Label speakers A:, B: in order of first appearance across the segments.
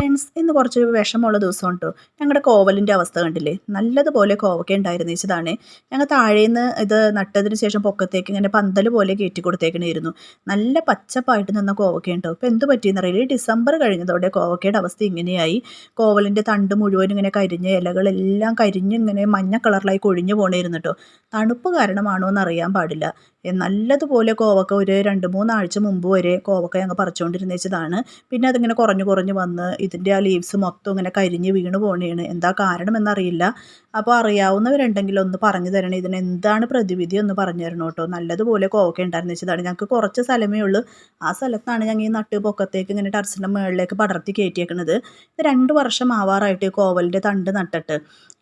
A: Friends ഇന്ന് കുറച്ച് വിഷമമുള്ള ദിവസം കേട്ടോ ഞങ്ങളുടെ കോവലിന്റെ അവസ്ഥ കണ്ടില്ലേ? നല്ലതുപോലെ കോവക്ക ഉണ്ടായിരുന്നു വെച്ചതാണ് ഞങ്ങൾ താഴേന്ന് ഇത് നട്ടതിന് ശേഷം പൊക്കത്തേക്ക് ഇങ്ങനെ പന്തൽ പോലെ കയറ്റി കൊടുത്തേക്കണായിരുന്നു. നല്ല പച്ചപ്പായിട്ട് നിന്ന കോവക്ക ഉണ്ടോ ഇപ്പം എന്ത് പറ്റിയെന്ന് അറിയില്ല. ഡിസംബർ കഴിഞ്ഞതോടെ കോവക്കയുടെ അവസ്ഥ ഇങ്ങനെയായി. കോവലിന്റെ തണ്ട് മുഴുവൻ ഇങ്ങനെ കരിഞ്ഞ ഇലകളെല്ലാം കരിഞ്ഞ് ഇങ്ങനെ മഞ്ഞ കളറിലായി കൊഴിഞ്ഞു പോണേയിരുന്നു കേട്ടോ തണുപ്പ് കാരണമാണോ എന്ന് അറിയാൻ പാടില്ല. നല്ലതുപോലെ കോവക്ക ഒരു രണ്ട് മൂന്നാഴ്ച മുമ്പ് വരെ കോവക്ക ഞങ്ങൾ പറിച്ചുകൊണ്ടിരുന്നതാണ് പിന്നെ അതിങ്ങനെ കുറഞ്ഞു കുറഞ്ഞ് വന്ന് ഇതിന്റെ ആ ലീവ്സ് മൊത്തം ഇങ്ങനെ കരിഞ്ഞ് വീണ് പോകണേണ് എന്താ കാരണം എന്നറിയില്ല അപ്പോൾ അറിയാവുന്നവരുണ്ടെങ്കിൽ ഒന്ന് പറഞ്ഞു തരണം. ഇതിന് എന്താണ് പ്രതിവിധി ഒന്ന് പറഞ്ഞു തരണം കേട്ടോ. നല്ലതുപോലെ കോവക്ക ഉണ്ടായിരുന്നു വെച്ചതാണ്. ഞങ്ങൾക്ക് കുറച്ച് സ്ഥലമേ ഉള്ളൂ. ആ സ്ഥലത്താണ് ഞങ്ങൾ ഈ നട്ട് പൊക്കത്തേക്ക് ഇങ്ങനെ ടെറസിന്റെ മുകളിലേക്ക് പടർത്തി കയറ്റിയേക്കുന്നത് ഇത് രണ്ട് വർഷം ആവാറായിട്ട് കോവലിന്റെ തണ്ട് നട്ടിട്ട്.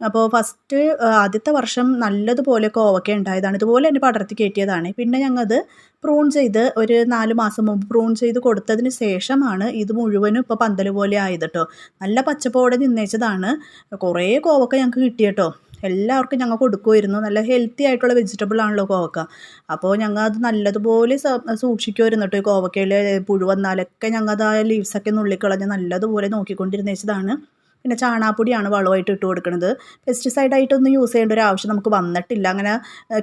A: അപ്പോൾ ഫസ്റ്റ് ആദ്യത്തെ വർഷം നല്ലതുപോലെ കോവക്ക ഉണ്ടായതാണ്. ഇതുപോലെ തന്നെ പടർത്തി കയറ്റിയതാണ് പിന്നെ ഞങ്ങളത് പ്രൂൺ ചെയ്ത് ഒരു നാല് മാസം മുമ്പ് പ്രൂൺ ചെയ്ത് കൊടുത്തതിന് ശേഷമാണ് ഇത് മുഴുവനും ഇപ്പോൾ പന്തൽ പോലെ ആയത് കേട്ടോ നല്ല പച്ചപ്പോടെ നിന്നേച്ചതാണ്. കുറേ കോവക്ക ഞങ്ങൾക്ക് കിട്ടിയട്ടോ. എല്ലാവർക്കും ഞങ്ങൾ കൊടുക്കുമായിരുന്നു നല്ല ഹെൽത്തി ആയിട്ടുള്ള വെജിറ്റബിൾ ആണല്ലോ കോവക്ക. അപ്പോൾ ഞങ്ങൾ അത് നല്ലതുപോലെ സൂക്ഷിക്കുമായിരുന്നു കേട്ടോ ഈ കോവക്കയിൽ പുഴു വന്നാലൊക്കെ ഞങ്ങൾ അത് ആ ലീവ്സൊക്കെ നുള്ളിക്കളഞ്ഞ് നല്ലതുപോലെ നോക്കിക്കൊണ്ടിരുന്നേച്ചതാണ്. പിന്നെ ചാണാപ്പൊടിയാണ് വളമായിട്ട് ഇട്ട് കൊടുക്കുന്നത് പെസ്റ്റിസൈഡായിട്ടൊന്നും യൂസ് ചെയ്യേണ്ട ഒരു ആവശ്യം നമുക്ക് വന്നിട്ടില്ല. അങ്ങനെ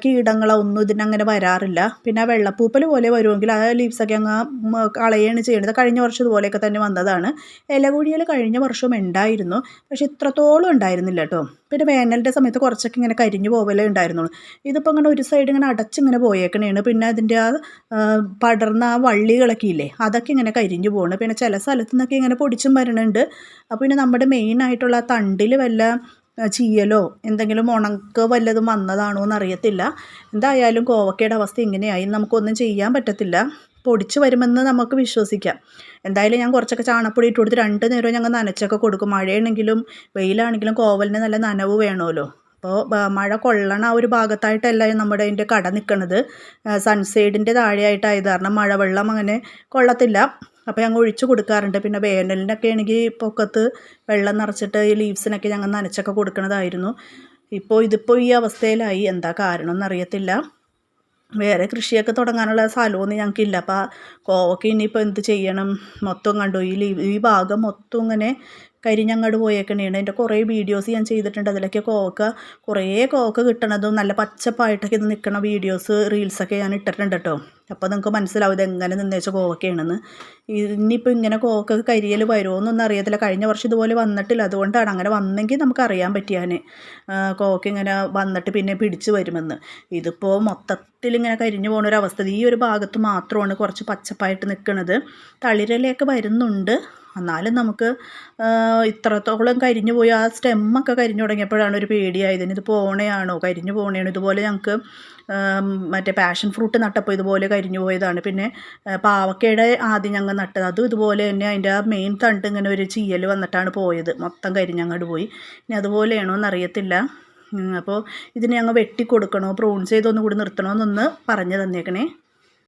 A: കീടങ്ങളോ ഒന്നും ഇതിനങ്ങനെ വരാറില്ല. പിന്നെ വെള്ളപ്പൂപ്പൽ പോലെ വരുമെങ്കിൽ ആ ലീവ്സൊക്കെ അങ്ങ് കളയാണ് ചെയ്യേണ്ടത് കഴിഞ്ഞ വർഷം ഇതുപോലെയൊക്കെ തന്നെ വന്നതാണ്. ഇലകുഴിയിൽ കഴിഞ്ഞ വർഷം ഉണ്ടായിരുന്നു. പക്ഷെ ഇത്രത്തോളം ഉണ്ടായിരുന്നില്ല കേട്ടോ. പിന്നെ വേനലിന്റെ സമയത്ത് കുറച്ചൊക്കെ ഇങ്ങനെ കരിഞ്ഞു പോകലേ ഉണ്ടായിരുന്നുള്ളൂ. ഇതിപ്പോൾ അങ്ങനെ ഒരു സൈഡ് ഇങ്ങനെ അടച്ചിങ്ങനെ പോയേക്കണേണ്. പിന്നെ അതിന്റെ ആ പടർന്ന ആ വള്ളികളൊക്കെ ഇല്ലേ അതൊക്കെ ഇങ്ങനെ കരിഞ്ഞു പോകണം പിന്നെ ചില സ്ഥലത്തു നിന്നൊക്കെ ഇങ്ങനെ പൊടിച്ചും വരണുണ്ട്. അപ്പോൾ പിന്നെ നമ്മുടെ മെയിൻ ആയിട്ടുള്ള തണ്ടിൽ വല്ല ചീയലോ എന്തെങ്കിലും ഉണക്ക് വല്ലതും വന്നതാണോ എന്നറിയത്തില്ല. എന്തായാലും കോവക്കയുടെ അവസ്ഥ ഇങ്ങനെയായി. നമുക്കൊന്നും ചെയ്യാൻ പറ്റത്തില്ല. പൊടിച്ച് വരുമെന്ന് നമുക്ക് വിശ്വസിക്കാം. എന്തായാലും ഞാൻ കുറച്ചൊക്കെ ചാണപ്പൊടി ഇട്ട് കൊടുത്ത് രണ്ട് നേരവും ഞങ്ങൾ നനച്ചൊക്കെ കൊടുക്കും. മഴയാണെങ്കിലും വെയിലാണെങ്കിലും കോവലിന് നല്ല നനവ് വേണമല്ലോ. അപ്പോൾ മഴ കൊള്ളണ ഒരു ഭാഗത്തായിട്ടല്ല നമ്മുടെ അതിന്റെ കട നിൽക്കുന്നത് സൺസൈഡിന്റെ താഴെയായിട്ടായത് കാരണം മഴവെള്ളം അങ്ങനെ കൊള്ളത്തില്ല. അപ്പോൾ ഞങ്ങൾ ഒഴിച്ച് കൊടുക്കാറുണ്ട്. പിന്നെ വേനലിനൊക്കെ ആണെങ്കിൽ പൊക്കത്ത് വെള്ളം നിറച്ചിട്ട് ഈ ലീവ്സിനൊക്കെ ഞങ്ങൾ നനച്ചൊക്കെ കൊടുക്കുന്നതായിരുന്നു ഇപ്പോൾ ഇതിപ്പോൾ ഈ അവസ്ഥയിലായി. എന്താ കാരണം എന്നറിയത്തില്ല വേറെ കൃഷിയൊക്കെ തുടങ്ങാനുള്ള സ്ഥലമൊന്നും ഞങ്ങൾക്കില്ല. അപ്പോൾ കോവക്ക ഇനിയിപ്പോൾ എന്ത് ചെയ്യണം? മൊത്തം കണ്ടു? ഈ ലീവ് ഈ ഭാഗം മൊത്തം ഇങ്ങനെ കരിഞ്ഞങ്ങോട്ട് പോയേക്കണേണ്. എന്റെ കുറേ വീഡിയോസ് ഞാൻ ചെയ്തിട്ടുണ്ട്. അതിലൊക്കെ കോവക്ക കുറേ കോവക്ക കിട്ടണതും നല്ല പച്ചപ്പായിട്ടൊക്കെ ഇത് നിൽക്കുന്ന വീഡിയോസ് റീൽസൊക്കെ ഞാൻ ഇട്ടിട്ടുണ്ട് കേട്ടോ അപ്പോൾ നിങ്ങൾക്ക് മനസ്സിലാവും ഇത് എങ്ങനെ നിന്നേച്ച കോവക്കയാണെന്ന് ഇനിയിപ്പോൾ ഇങ്ങനെ കോവക്ക കരിയൽ വരുമോ എന്നൊന്നും അറിയത്തില്ല. കഴിഞ്ഞ വർഷം ഇതുപോലെ വന്നിട്ടില്ല. അതുകൊണ്ടാണ് അങ്ങനെ വന്നെങ്കിൽ നമുക്ക് അറിയാൻ പറ്റിയാൻ കോവക്ക ഇങ്ങനെ വന്നിട്ട് പിന്നെ പിടിച്ച് വരുമെന്ന്. ഇതിപ്പോൾ മൊത്തത്തിൽ ഇങ്ങനെ കരിഞ്ഞു പോകുന്ന ഒരു അവസ്ഥ ഈ ഒരു ഭാഗത്ത് മാത്രമാണ് കുറച്ച് പച്ചപ്പായിട്ട് നിൽക്കുന്നത് തളിരലയൊക്കെ വരുന്നുണ്ട്. എന്നാലും നമുക്ക് ഇത്രത്തോളം കരിഞ്ഞു പോയി. ആ സ്റ്റെമ്മൊക്കെ കരിഞ്ഞു തുടങ്ങിയപ്പോഴാണ് ഒരു പേടിയായത്. ഇത് പോണയാണോ? കരിഞ്ഞു പോണയാണോ? ഇതുപോലെ ഞങ്ങൾക്ക് മറ്റേ പാഷൻ ഫ്രൂട്ട് നട്ടപ്പോൾ ഇതുപോലെ കരിഞ്ഞു പോയതാണ്. പിന്നെ പാവക്കയുടെ ആദ്യം ഞങ്ങൾ നട്ടത്. അതും ഇതുപോലെ തന്നെ അതിന്റെ ആ മെയിൻ തണ്ട് ഇങ്ങനെ ഒരു ചീയൽ വന്നിട്ടാണ് പോയത്. മൊത്തം കരിഞ്ഞങ്ങോട്ട് പോയി. ഇനി അതുപോലെയാണോ എന്നറിയത്തില്ല അപ്പോൾ ഇതിനെ ഞങ്ങൾ വെട്ടിക്കൊടുക്കണോ? പ്രൂൺ ചെയ്തൊന്നും കൂടി നിർത്തണോ എന്നൊന്ന് പറഞ്ഞു തന്നേക്കണേ.